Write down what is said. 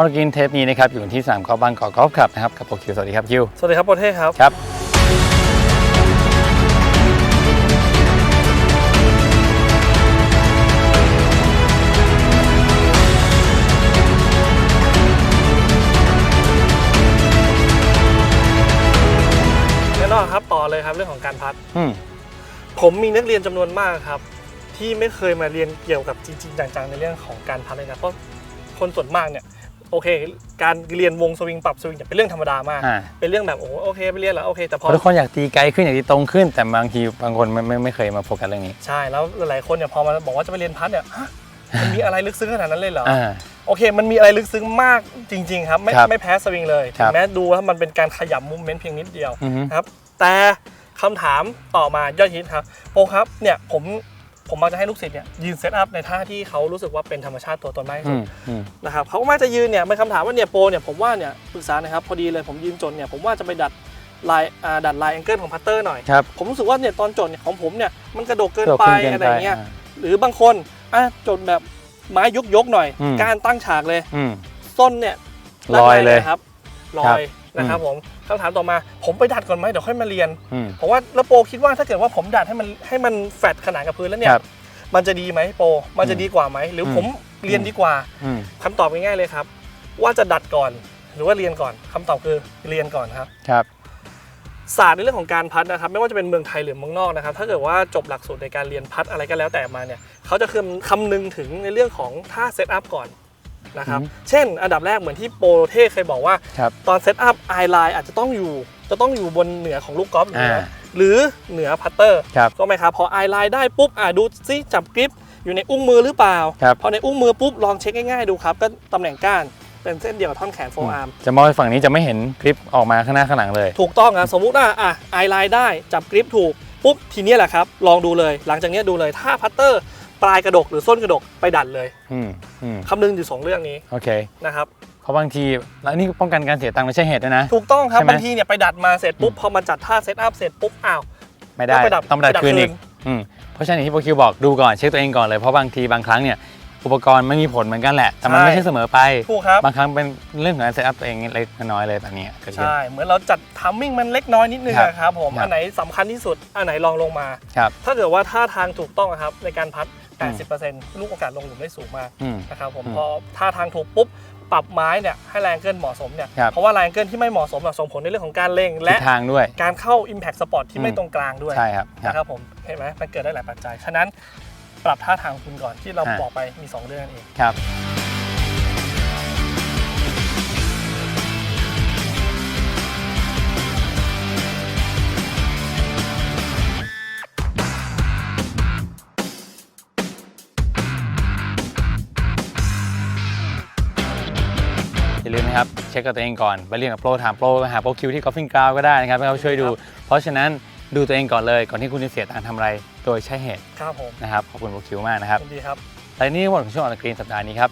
ฮอลกินเทปนี้นะครับอยู่ที่สนามกอล์ฟบางกอกกอล์ฟคลับนะครับกับโปรคิวสวัสดีครับคิวสวัสดีครับโปรเทศครับ ครับ แน่นอนครับต่อเลยครับเรื่องของการพัด อืม ผมมีนักเรียนจำนวนมากครับ ที่ไม่เคยมาเรียนเกี่ยวกับจริงๆจังๆในเรื่องของการพัดเลยนะเพราะคนส่วนมากเนี่ย โอเค การเรียนวงสวิงปรับสวิงเนี่ยเป็นเรื่องธรรมดามาก อ่า เป็นเรื่องแบบโอ้โอเคไปเรียนแล้วโอเค แต่พเพอ ราะทุกคนอยากตีไกลขึ้นอยากตีตรงขึ้น แต่บางทีบางคนไม่ไม่ไม่เคยมาโฟกัสเรื่องนี้ ใช่แล้วหลายๆคนเนี่ยพอมาบอกว่าจะไปเรียนพัดเนี่ยฮะมันมีอะไรลึกซึ้งขนาดนั้นเลยเหรอ อ่า โอเค มันมีอะไรลึกซึ้งมากจริง ๆ ครับ ไม่ครับไม่แพ้สวิงเลยครัถึบงแม้ดูว่ามันเป็นการขยับมูฟเมนต์เพียงนิดเดียวอือฮึนะครับ แต่คำถามต่อมายอดฮิตครับโปรครับเนี่ยผม ผมมักจะให้ลูกศิษย์เนี่ยยืนเซตอัพในท่าที่เขารู้สึกว่าเป็นธรรมชาติตัวตนมากที่อืสุดมอืมนะครับเขาก็มักจะยืนเนี่ยเป็นคำถามว่าเนี่ยโปรเนี่ยผมว่าเนี่ยปรึกษาหนะครับพอดีเลยผมยืนจนเนี่ยผมว่าจะไปดัดลายอ่าดัดลายแองเกิลของพัตเตอร์หน่อยครับผมรู้สึกว่าเนี่ยตอนจดเนี่ยของผมเนี่ยมันกระโดดเกินโดดไปขึ้นเกินอะไรเงี้ยอ่าหรือบางคนอะจดแบบไม้ยกยกๆหน่อยอืมการตั้งฉากเลยอืมส้นเนี่ยลอยเลยครับลครัอบย นะครับผมคำถามต่อมา ผมไปดัดก่อนไหมเดี๋ยวค่อยมาเรียนอืมผมว่าแล้วโปรคิดว่าถ้าเกิดว่าผมดัดให้มันให้มันแฟดขนานกับพื้นแล้วเนี่คยรับมันจะดีไหมโปรมันจะดีกว่าไหมหรืออมผมเรียนดีกว่าอืมคำตอบง่ายๆเลยครับ ว่าจะดัดก่อนหรือว่าเรียนก่อนคำตอบคือเรียนก่อนครับครับศาสตร์ในเรื่องของการพัดนะครับไม่ว่าจะเป็นเมืองไทยหรือเมืองนอกนะครับ ถ้าเกิดว่าจบหลักสูตรในการเรียนพัดอะไรก็แล้วแต่มาเนี่ยเขาจะคำคำนึงถึงในเรื่องของท่าเซตอัพก่อน นะครับอืมเช่น อันดับแรกเหมือนที่โปรเท่เคยบอกว่าครับตอนเซตอัพไอไลน์อาจจะต้องอยู่จะต้องอยู่บนเหนือของลูกกอล์ฟอยู่อ่านะหรือเหนือพัตเตอร์ครับก็ไหมครับพอไอไลน์ได้ปุ๊บอ่าดูซิจับกริปอยู่ในอุ้งมือหรือเปล่าครับพอในอุ้งมือปุ๊บลองเช็คง่ายๆดูครับ ก็ตำแหน่งก้านเป็นเส้นเดียวกับท่อนแขนโฟอาร์มจะมองไปฝั่งนี้จะไม่เห็นคลิปออกมาข้างหน้าข้างหลังเลย ถูกต้องอะสมมุติว่าอะไอไลน์ได้จับกริปถูกปุ๊บทีเนี้ยแหละครับ ลองดูเลย หลังจากเนี้ยดูเลยถ้าพัตเตอร์ ปลายกระดกหรือส้นกระดกไปดัดเลยอืมอืมคำนึงอยู่สองเรื่องนี้โอเคนะครับเพราะบางทีแล้วนี่ป้องกันการเสียตังค์ไม่ใช่เหตุด้วยนะ ถูกต้องครับใช่ไหม บางทีเนี่ยไปดัดมาเสร็จปุ๊บพอมาจัดท่าเซตอัพเสร็จปุ๊บอ้าว ไม่ได้ต้องไปดับต้องไปดัดไปดับคืนอีกคืนอืมเพราะฉะนั้นอย่างที่โปรคิวบอกดูก่อนเช็คตัวเองก่อนเลยเพราะบางทีบางครั้งเนี่ยอุปกรณ์ไม่มีผลเหมือนกันแหละแต่มันใช่ไม่ใช่เสมอไป ถูกครับ บางครั้งเป็นเรื่องของการเซตอัพตัวเองเล็กน้อยเลยแบบนี้เกิดขึ้น ใช่ เหมือนเราจัดทัมมิ่งมันเล็กน้อยนิดนึงครับอะครับผม ครับ อันไหนสำคัญที่สุด อันไหนลองลงมา ครับ ถ้าเกิดว่าท่าทางถูกต้องอะครับในการพัดอืม 80%ลูกโอกาสลงหลุมได้สูงมากอืมนะครับผมอืมพอท่าทางถูกปุ๊บปรับไม้เนี่ยให้แรงเกินเหมาะสมเนี่ยครับเพราะว่าแรงเกินที่ไม่เหมาะสมอะส่งผลในเรื่องของการเล็งทิและศทางด้วย การเข้า Impact Spot ที่ไม่อืมตรงกลางด้วยใช่ครับครับนะครับผมเห็นไหมมันเกิดได้หลายปัจจัย ฉะนั้นปรับท่าทางคุณก่อนที่เราอ่าบอกไปมีสองเรื่องนั่นเองครับ อย่าลืมนะครับ เช็คกับตัวเองก่อน ไปเรียนกับโปรถามโปรไปหาโปรคิวที่ Golfing Ground ก็ได้นะครับให้เขาช่วยดู เพราะฉะนั้นดูตัวเองก่อนเลย ก่อนที่คุณจะเสียตังค์ทำอะไรโดยใช้เหตุครับผมนะครับขอบคุณโปรคิวมากนะครับ ยินดีครับ และนี่ทั้งหมดของช่วงออนกรีนสัปดาห์นี้ครับ